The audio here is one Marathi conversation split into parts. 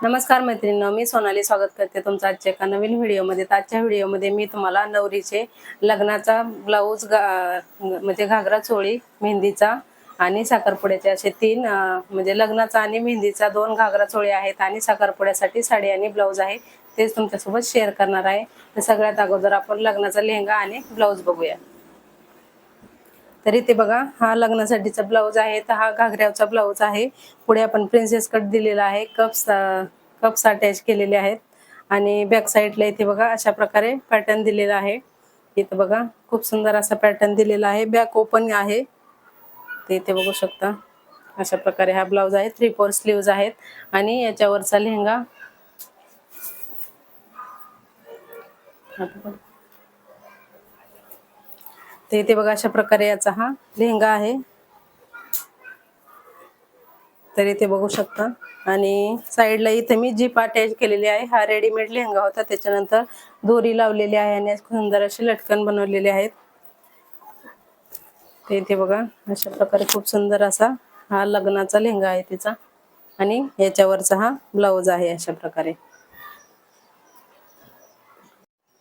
नमस्कार मैत्रिणींनो मी सोनाली स्वागत करते तुमचं आजच्या एका नवीन व्हिडिओमध्ये. तर आजच्या व्हिडिओमध्ये मी तुम्हाला नवरीचे लग्नाचा ब्लाऊज गा म्हणजे घागरा चोळी मेहंदीचा आणि साखरपुड्याचे असे तीन म्हणजे लग्नाचा आणि मेहंदीचा दोन घागरा चोळी आहेत आणि साखरपुड्यासाठी साडी आणि ब्लाऊज आहे. तेच तुमच्यासोबत शेअर करणार आहे. तर सगळ्यात अगोदर आपण लग्नाचा लेहंगा आणि ब्लाऊज बघूया. तर इथे बघा हा लग्नासाठीचा ब्लाऊज आहे तर हा घागऱ्याचा ब्लाऊज आहे. पुढे आपण प्रिन्सेस कट दिलेला आहे कप्स कप्स अटॅच केलेले आहेत. आणि बॅक साईडला इथे बघा अशा प्रकारे पॅटर्न दिलेला आहे. इथे बघा खूप सुंदर असा पॅटर्न दिलेला आहे. बॅक ओपन आहे. ते इथे बघू शकता. अशा प्रकारे हा ब्लाऊज आहे. थ्री फोर स्लीव्ज आहेत. आणि याच्यावरचा लेहंगा. तर इथे बघा अशा प्रकारे याचा हा लेहंगा आहे. तर इथे बघू शकता. आणि साईडला इथे मी जीप अटॅच केलेली आहे. हा रेडीमेड लेहंगा होता. त्याच्यानंतर दोरी लावलेली आहे आणि सुंदर अशी लटकन बनवलेले आहेत. ते इथे बघा अशा प्रकारे खूप सुंदर असा हा लग्नाचा लेहंगा आहे तिचा. आणि याच्यावरचा हा ब्लाऊज आहे अशा प्रकारे.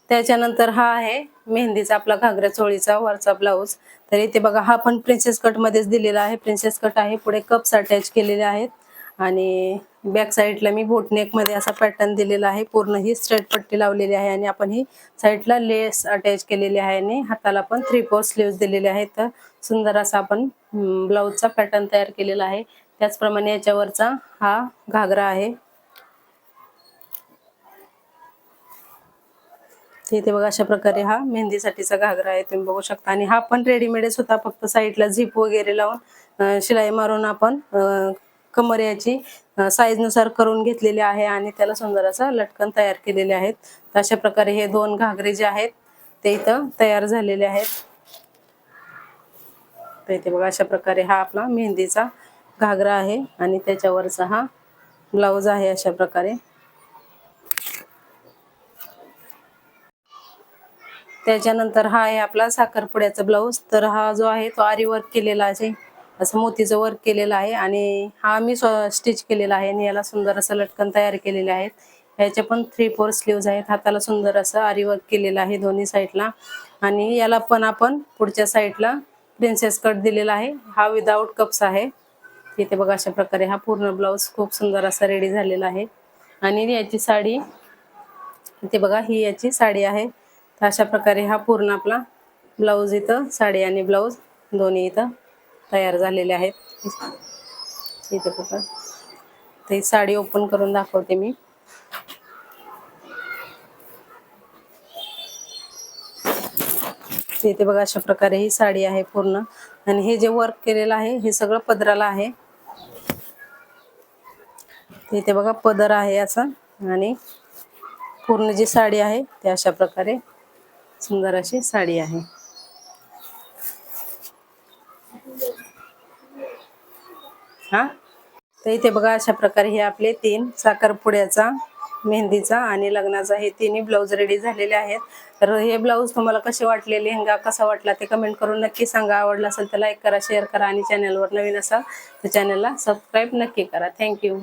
त्याच्यानंतर हा आहे मेहंदीचा आपला घागरा चोळीचा वरचा ब्लाऊज. तर इथे बघा हा पण प्रिन्सेस कट मध्येच दिलेला आहे. प्रिन्सेस कट आहे. पुढे कप्स अटॅच केलेले आहेत. आणि बॅक साईडला मी बोटनेकमध्ये असा पॅटर्न दिलेला आहे. पूर्ण ही स्ट्रेट पट्टी लावलेली आहे आणि आपण ही साईडला लेस अटॅच केलेली आहे आणि हाताला पण थ्री फोर स्लीव्स दिलेले आहेत. तर सुंदर असा आपण ब्लाऊजचा पॅटर्न तयार केलेला आहे. त्याचप्रमाणे याच्यावरचा हा घागरा आहे. इथे बघा अशा प्रकारे हा मेहंदीसाठीचा घागरा आहे तुम्ही बघू शकता. आणि हा पण रेडीमेडच होता फक्त साईडला झिप वगैरे लावून शिलाई मारून आपण अं, कमर याची करून घेतलेली आहे आणि त्याला सुंदर असं लटकन तयार केलेले आहेत. तर अशा प्रकारे हे दोन घागरे जे आहेत ते इथं तयार झालेले आहेत. तर इथे बघा अशा प्रकारे हा आपला मेहंदीचा घागरा आहे आणि त्याच्यावरचा हा ब्लाऊज आहे अशा प्रकारे. त्याच्यानंतर हा आहे आपला साखरपुड्याचा ब्लाऊज तर हा जो आहे तो आरी वर्क केलेला आहे. असं मोतीचं वर्क केलेलं आहे आणि हा मी स्टिच केलेला आहे आणि याला सुंदर असं लटकन तयार केलेले आहेत. ह्याचे पण थ्री फोर स्लीव्ज आहेत. हाताला सुंदर असं आरी वर्क केलेलं आहे दोन्ही साईडला आणि याला पण आपण पुढच्या साईडला प्रिन्सेस कट दिलेला आहे. हा विदाऊट कप्स आहे. इथे बघा अशा प्रकारे हा पूर्ण ब्लाऊज खूप सुंदर असा रेडी झालेला आहे. आणि याची साडी इथे बघा ही याची साडी आहे. तर अशा प्रकारे हा पूर्ण आपला ब्लाऊज इथं साडी आणि ब्लाऊज दोन्ही इथं तयार झालेले आहेत. इथे बघा. ते साडी ओपन करून दाखवते मी. इथे बघा अशा प्रकारे ही साडी आहे पूर्ण. आणि हे जे वर्क केलेलं आहे हे सगळं पदराला आहे. इथे बघा पदर आहे असं आणि पूर्ण जी साडी आहे ते अशा प्रकारे सुंदर अशी साडी आहे. हा? तर इथे बघा अशा प्रकारे हे आपले तीन साखरपुड्याचा मेहंदीचा आणि लग्नाचा हे तिन्ही ब्लाऊज रेडी झालेले आहेत. तर हे ब्लाऊज तुम्हाला कसे वाटले लेहंगा कसा वाटला ते कमेंट करून नक्की सांगा. आवडला असेल तर लाईक करा शेअर करा आणि चॅनलवर नवीन असाल तर चॅनलला सबस्क्राईब नक्की करा. थँक्यू